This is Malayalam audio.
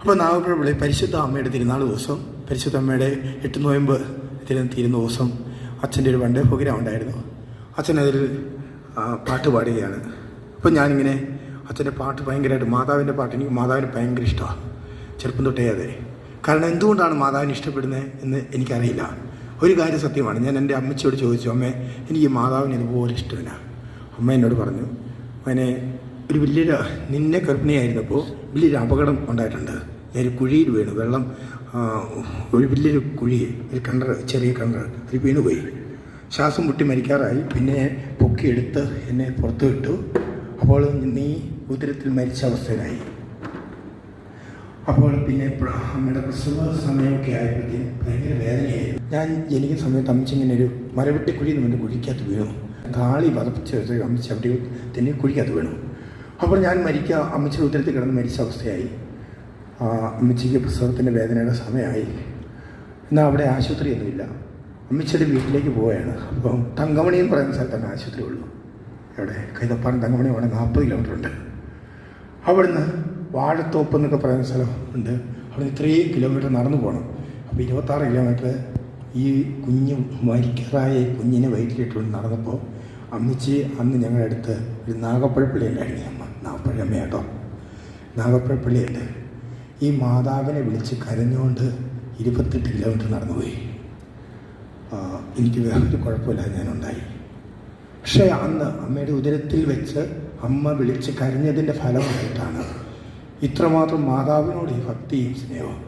അപ്പോൾ നാഗപ്പുഴപ്പള്ളി പരിശുദ്ധ അമ്മയുടെ തിരുനാൾ ദിവസം പരിശുദ്ധ അമ്മയുടെ എട്ട് നോയമ്പ് തിരു തീരുന്ന ദിവസം അച്ഛന്റെ ഒരു വണ്ടേ പ്രോഗ്രാം ഉണ്ടായിരുന്നു. അച്ഛൻ അതിൽ പാട്ട് പാടുകയാണ്. അപ്പോൾ ഞാനിങ്ങനെ അച്ഛന്റെ പാട്ട് ഭയങ്കരമായിട്ട് മാതാവിന്റെ പാട്ട് എനിക്ക് മാതാവിന് ഭയങ്കര ഇഷ്ടമാണ്. ചെറുപ്പം തൊട്ടേ അതെ. കാരണം എന്തുകൊണ്ടാണ് മാതാവിനെ ഇഷ്ടപ്പെടുന്നത് എന്ന് എനിക്കറിയില്ല. ഒരു കാര്യം സത്യമാണ് ഞാൻ എന്റെ അമ്മച്ചിയോട് ചോദിച്ചു അമ്മേ എനിക്ക് മാതാവിന് ഇതുപോലെ ഇഷ്ടമില്ല. അമ്മ എന്നോട് പറഞ്ഞു അവനെ ഒരു വലിയൊരു നിന്നെ ഗർഭിണിയായിരുന്നപ്പോൾ വലിയൊരു അപകടം ഉണ്ടായിട്ടുണ്ട്. നേരെ കുഴിയിൽ വീണു വെള്ളം ഒരു വലിയൊരു കുഴി ഒരു കിണർ ചെറിയ കിണർ ഒരു വീണുപോയി. ശ്വാസം മുട്ടി മരിക്കാറായി. പിന്നെ പൊക്കിയെടുത്ത് എന്നെ പുറത്തു വിട്ടു. അപ്പോൾ നീ ഉദരത്തിൽ മരിച്ച അവസ്ഥയിലായി. അപ്പോൾ പിന്നെ അമ്മയുടെ പ്രസവ സമയമൊക്കെ ആയപ്പോഴത്തേക്കും ഭയങ്കര വേദനയായിരുന്നു. ഞാൻ ജനിക്കുന്ന സമയത്ത് അമ്മച്ചിങ്ങനെ ഒരു മരവെട്ടി കുഴി എന്ന് പറഞ്ഞ് കുഴിക്കകത്ത് വീണു. താളി പതപ്പിച്ച് വെച്ച് അമ്മച്ചി അവിടെ തന്നെ കുഴിക്കകത്ത് വീണു. അപ്പോൾ ഞാൻ മരിക്കുക അമ്മച്ചിയുടെ ഉത്തരത്തിൽ കിടന്ന് മരിച്ച അവസ്ഥയായി. അമ്മച്ചിക്ക് പ്രസവത്തിന്റെ വേദനയുടെ സമയമായി. എന്നാൽ അവിടെ ആശുപത്രിയൊന്നുമില്ല. അമ്മച്ചിയുടെ വീട്ടിലേക്ക് പോവുകയാണ്. അപ്പം തങ്കമണി എന്ന് പറയുന്ന സ്ഥലത്താണ് ആശുപത്രി ഉള്ളൂ. എവിടെ കൈതപ്പാറം തങ്കമണി അവിടെ നാൽപ്പത് കിലോമീറ്റർ ഉണ്ട്. അവിടുന്ന് വാഴത്തോപ്പ് എന്നൊക്കെ പറയുന്ന സ്ഥലം ഉണ്ട്. അവിടെ ഇത്രയും കിലോമീറ്റർ നടന്നു പോകണം. അപ്പോൾ ഇരുപത്താറ് കിലോമീറ്റർ ഈ കുഞ്ഞ് മരിക്കാറായ കുഞ്ഞിനെ വയറ്റിലിട്ടുകൊണ്ട് നടന്നപ്പോൾ അമ്മച്ചി അന്ന് ഞങ്ങളുടെ അടുത്ത് ഒരു നാഗപ്പഴപ്പള്ളി ഉണ്ടായിരുന്നു അമ്മ. നാഗപ്പഴമ്മ കേട്ടോ. നാഗപ്പഴപ്പള്ളിയുണ്ട് ഈ മാതാവിനെ വിളിച്ച് കരഞ്ഞുകൊണ്ട് ഇരുപത്തെട്ട് കിലോമീറ്റർ നടന്നുപോയി. എനിക്ക് വേറൊരു കുഴപ്പമില്ല ഞാനുണ്ടായി. പക്ഷേ അന്ന് അമ്മയുടെ ഉദരത്തിൽ വെച്ച് അമ്മ വിളിച്ച് കരഞ്ഞതിന്റെ ഫലമായിട്ടാണ് ഇത്രമാത്രം മാതാവിനോട് ഈ ഭക്തിയും സ്നേഹവും